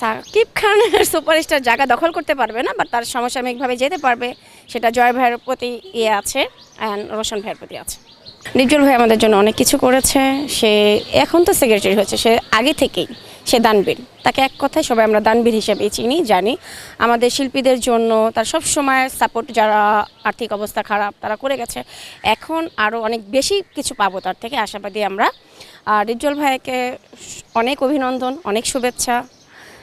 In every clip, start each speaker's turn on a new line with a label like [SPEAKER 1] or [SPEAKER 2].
[SPEAKER 1] Shakib Khan superstar জায়গা দখল করতে পারবে না বাট তার সমসাময়িকভাবে যেতে পারবে, সেটা জয় ভাইয়ের প্রতি ইয়ে আছে অ্যান্ড রোশন ভাইয়ের প্রতি আছে। নির্জল ভাই আমাদের জন্য অনেক কিছু করেছে, সে এখন তো সেক্রেটারি হয়েছে, সে আগে থেকেই, সে দানবীর। তাকে এক কথায় সবাই আমরা দানবীর হিসেবে চিনি, জানি। আমাদের শিল্পীদের জন্য তার সব সময় সাপোর্ট যারা আর্থিক অবস্থা খারাপ, তারা করে গেছে। এখন আরও অনেক বেশি কিছু পাবো তার থেকে, আশাবাদী আমরা। আর রিজ্জল ভাইকে অনেক অভিনন্দন, অনেক শুভেচ্ছা।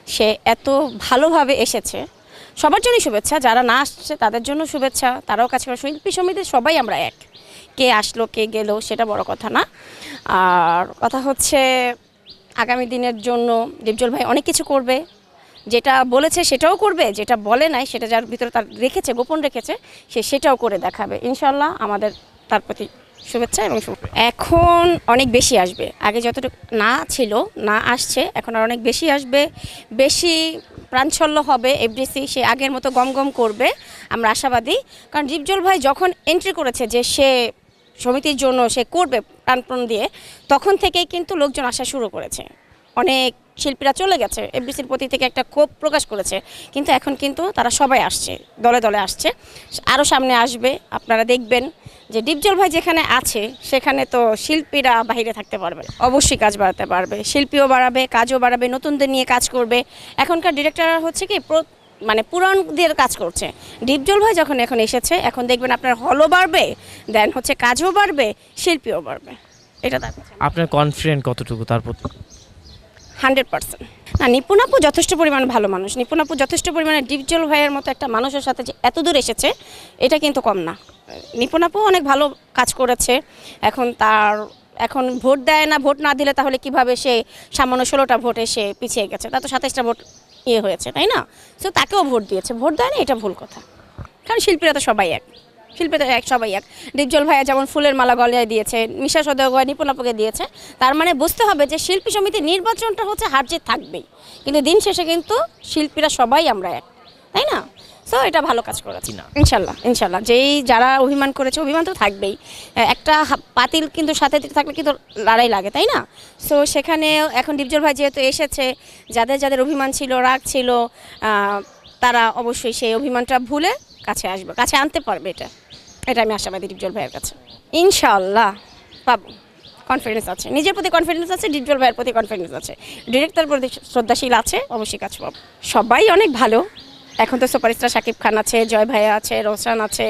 [SPEAKER 1] সে এত ভালোভাবে এসেছে। সবার জন্যই শুভেচ্ছা, যারা না আসছে তাদের জন্য শুভেচ্ছা, তারাও কাছে শিল্পী সমিতি সবাই আমরা এক। কে আসলো, কে গেল সেটা বড় কথা না। আর কথা হচ্ছে, আগামী দিনের জন্য দীপজল ভাই অনেক কিছু করবে। যেটা বলেছে সেটাও করবে, যেটা বলে নাই সেটা যার ভিতরে তার রেখেছে, গোপন রেখেছে, সে সেটাও করে দেখাবে। ইনশাল্লাহ আমাদের তার প্রতি শুভেচ্ছা এবং এখন অনেক বেশি আসবে। আগে যতটুকু না ছিল, না আসছে, এখন আর অনেক বেশি আসবে। বেশি প্রাঞ্চল্য হবে এফডিসি সে আগের মতো গম গম করবে। আমরা আশাবাদী, কারণ জীবজল ভাই যখন এন্ট্রি করেছে যে সে সমিতির জন্য সে করবে প্রাণপণ দিয়ে, তখন থেকেই কিন্তু লোকজন আসা শুরু করেছে। অনেক শিল্পীরা চলে গেছে এফডিসির প্রতি থেকে একটা ক্ষোভ প্রকাশ করেছে। কিন্তু এখন কিন্তু তারা সবাই আসছে, দলে দলে আসছে। আরও সামনে আসবে, আপনারা দেখবেন। যে ডিপজল ভাই যেখানে আছে সেখানে তো শিল্পীরা বাইরে থাকতে পারবে অবশ্যই কাজ বাড়াতে পারবে শিল্পীও বাড়াবে কাজও বাড়াবে নতুনদের নিয়ে কাজ করবে। এখনকার ডিরেক্টর হচ্ছে কি মানে পুরানদের কাজ করছে। ডিপজল ভাই যখন এখন এসেছে এখন দেখবেন আপনার হলও বাড়বে দেন হচ্ছে কাজও বাড়বে শিল্পীও বাড়বে। এটা
[SPEAKER 2] আপনার কনফিডেন্ট কতটুকু তার প্রতি?
[SPEAKER 1] Hundred percent. না নিপুণ আপু যথেষ্ট পরিমাণ ভালো মানুষ। নিপুণ আপু যথেষ্ট পরিমাণে ডিপজল ভাইয়ের মতো একটা মানুষের সাথে যে এত দূর এসেছে এটা কিন্তু কম না। নিপুণ আপু অনেক ভালো কাজ করেছে। এখন তার, এখন ভোট দেয় না, ভোট না দিলে তাহলে কীভাবে সে সামান্য ষোলোটা ভোটে সে পিছিয়ে গেছে? তা তো সাতাইশটা ভোট ইয়ে হয়েছে, তাই না? সো তাকেও ভোট দিয়েছে। ভোট দেয় না, এটা ভুল কথা। কারণ শিল্পীরা তো সবাই এক। শিল্পী তো এক, সবাই এক। ডিপজল ভাইয়া যেমন ফুলের মালা গলায় দিয়েছে মিশা সদয় নিপুণাপুকে দিয়েছে, তার মানে বুঝতে হবে যে শিল্পী সমিতির নির্বাচনটা হচ্ছে হার জিত থাকবেই। কিন্তু দিন শেষে কিন্তু শিল্পীরা সবাই আমরা এক, তাই না? সো এটা ভালো কাজ করেছি
[SPEAKER 2] না।
[SPEAKER 1] ইনশাল্লাহ ইনশাল্লাহ। যেই যারা অভিমান করেছে অভিমান তো থাকবেই। একটা পাতিল কিন্তু সাথে থাকলে কিন্তু লড়াই লাগে তাই না? সো সেখানে এখন ডিপজল ভাই যেহেতু এসেছে যাদের যাদের অভিমান ছিল রাগ ছিল তারা অবশ্যই সেই অভিমানটা ভুলে কাছে আসবে কাছে আনতে পারবে এটা। এটা আমি আশাবাদী ডিপজল ভাইয়ের কাছে। ইনশাল্লাহ পাবো। কনফিডেন্স আছে। নিজের প্রতি কনফিডেন্স আছে ডিপজল ভাইয়ের প্রতি কনফিডেন্স আছে। ডিরেক্টর প্রতি শ্রদ্ধাশীল আছে অবশ্যই কাজ পাবো। সবাই অনেক ভালো। এখন তো সুপারস্টার শাকিব খান আছে, জয় ভাইয়া আছে, রোশন আছে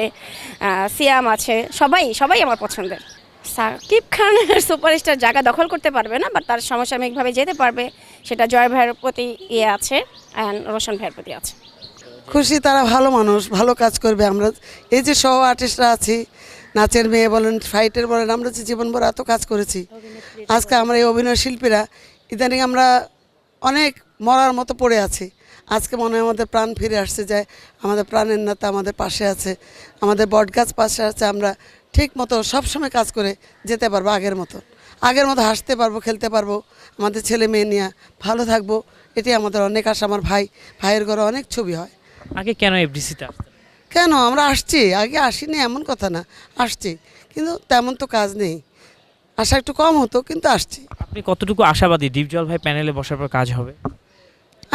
[SPEAKER 1] সিয়াম আছে, সবাই সবাই আমার পছন্দের। সাকিব খান সুপারস্টার জায়গা দখল করতে পারবে না বাট তার সমসাময়িকভাবে যেতে পারবে, সেটা জয় ভাইয়ের প্রতি ইয়ে আছে অ্যান্ড রোশন ভাইয়ের প্রতি আছে।
[SPEAKER 3] খুশি, তারা ভালো মানুষ, ভালো কাজ করবে। আমরা, এই যে সহ আর্টিস্টরা আছি, নাচের মেয়ে বলেন ফাইটের বলেন, আমরা যে জীবনভর এত কাজ করেছি, আজকে আমরা এই অভিনয় শিল্পীরা, ইদানিং আমরা অনেক মরার মতো পড়ে আছি। আজকে মনে হয় আমাদের প্রাণ ফিরে আসছে যে আমাদের প্রাণের নেতা আমাদের পাশে আছে আমাদের বটগাছ পাশে আছে আমরা ঠিক মতো সবসময় কাজ করে যেতে পারব আগের মতো। আগের মতো হাসতে পারব খেলতে পারব আমাদের ছেলে মেয়ে নিয়ে ভালো থাকব এটি আমাদের অনেক আশা। আমার ভাই ভাইয়ের ঘরে অনেক ছবি হয়।
[SPEAKER 2] আগে কেন এফডিসিতে আসতেন?
[SPEAKER 3] কেন? আমরা আসছি আগে আসিনি এমন কথা না আসছি। কিন্তু তেমন তো কাজ নেই। আশা একটু কম হতো কিন্তু আসছি।
[SPEAKER 2] আপনি কতটুকু আশাবাদী? ডিপজল ভাই প্যানেলে বসার পর কাজ হবে?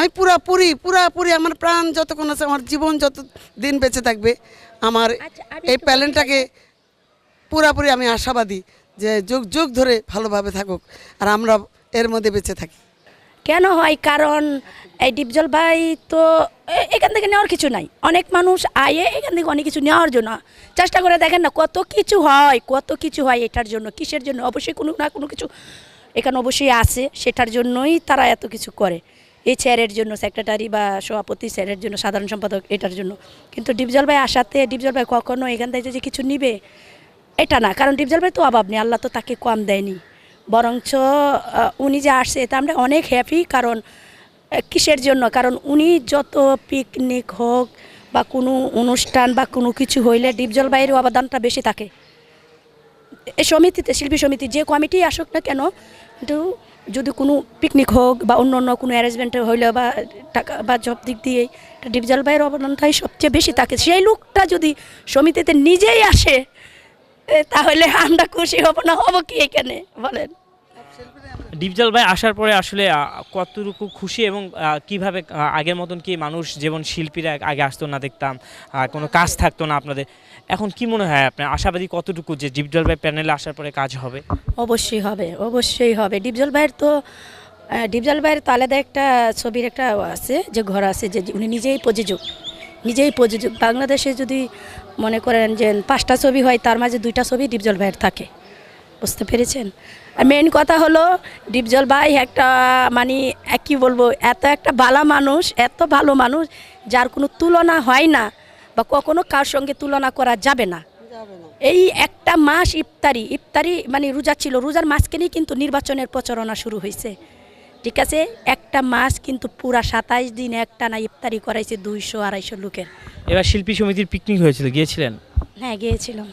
[SPEAKER 3] আমি পুরাপুরি পুরাপুরি আমার প্রাণ যতক্ষণ আছে আমার জীবন যত দিন বেঁচে থাকবে আমার এই প্যালেন্টটাকে পুরাপুরি আমি আশাবাদী যে যুগ যুগ ধরে ভালোভাবে থাকুক আর আমরা এর মধ্যে বেঁচে থাকি।
[SPEAKER 4] কেন হয়? কারণ এই ডিপজল ভাই তো এখান থেকে নেওয়ার কিছু নাই। অনেক মানুষ আয়ে এখান থেকে অনেক কিছু নেওয়ার জন্য। চেষ্টা করে দেখেন না কত কিছু হয় কত কিছু হয় এটার জন্য কিসের জন্য? অবশ্যই কোনো না কোনো কিছু এখানে অবশ্যই আছে সেটার জন্যই তারা এত কিছু করে। এই স্যারের জন্য সেক্রেটারি বা সভাপতি স্যারের জন্য, সাধারণ সম্পাদক এটার জন্য। কিন্তু ডিপজল ভাই আসাতে, ডিপজল ভাই কখনো এখান থেকে যে কিছু নিবে, এটা না। কারণ ডিপজল ভাই তো অভাব নেই, আল্লাহ তো তাকে কম দেয়নি। বরঞ্চ উনি যে আসছে, এটা আমরা অনেক হ্যাপি কারণ কিসের জন্য? কারণ উনি যত পিকনিক হোক বা কোনো অনুষ্ঠান বা কোনো কিছু হইলে ডিপজল ভাইয়ের অবদানটা বেশি থাকে। এই সমিতিতে, শিল্পী সমিতি যে কমিটি আসুক না কেন, কিন্তু যদি কোনো পিকনিক হোক বা অন্য অন্য কোনো অ্যারেঞ্জমেন্ট হইলে বা টাকা বা জব দিক দিয়ে ডিপজল ভাইয়ের অবদানটাই সবচেয়ে বেশি থাকে সেই লোকটা যদি সমিতিতে নিজেই আসে তাহলে আমরা খুশি হব না, হব কি এখানে? বলেন।
[SPEAKER 2] ডিপজল ভাই, আসার পরে আসলে কতটুকু খুশি এবং কীভাবে আগের মতন কি মানুষ যেমন শিল্পীরা আগে আসতো না দেখতাম কোনো কাজ থাকতো না আপনাদের? এখন কি মনে হয় আপনার? আশাবাদী কতটুকু যে ডিপজল ভাই প্যানেলে আসার পরে কাজ হবে?
[SPEAKER 4] অবশ্যই হবে অবশ্যই হবে। ডিপজল ভাইয়ের তো ডিপজল ভাইয়ের তো আলাদা একটা ছবির একটা আছে, যে ঘর আছে, যে উনি নিজেই প্রযোজক। নিজেই প্রযোজক। বাংলাদেশে যদি মনে করেন যে পাঁচটা ছবি হয়, তার মাঝে দুইটা ছবি ডিপজল ভাইয়ের থাকে। বুঝতে পেরেছেন? আর মেন কথা হলো ডিপজল ভাই একটা মানে এক কি বলব এত একটা ভালো মানুষ এত ভালো মানুষ যার কোনো তুলনা হয় না বা কখনো কার সঙ্গে তুলনা করা যাবে না। এই একটা মাস ইফতারি ইফতারি মানে রোজা ছিল রোজার মাঝখানেই কিন্তু নির্বাচনের প্রচারণা শুরু হয়েছে। ঠিক আছে? একটা মাস কিন্তু পুরা সাতাইশ দিন একটা না ইফতারি করাইছে দুইশো আড়াইশো লোকের।
[SPEAKER 2] এবার শিল্পী সমিতির পিকনিক হয়েছিল গিয়েছিলেন?
[SPEAKER 4] হ্যাঁ গিয়েছিলাম।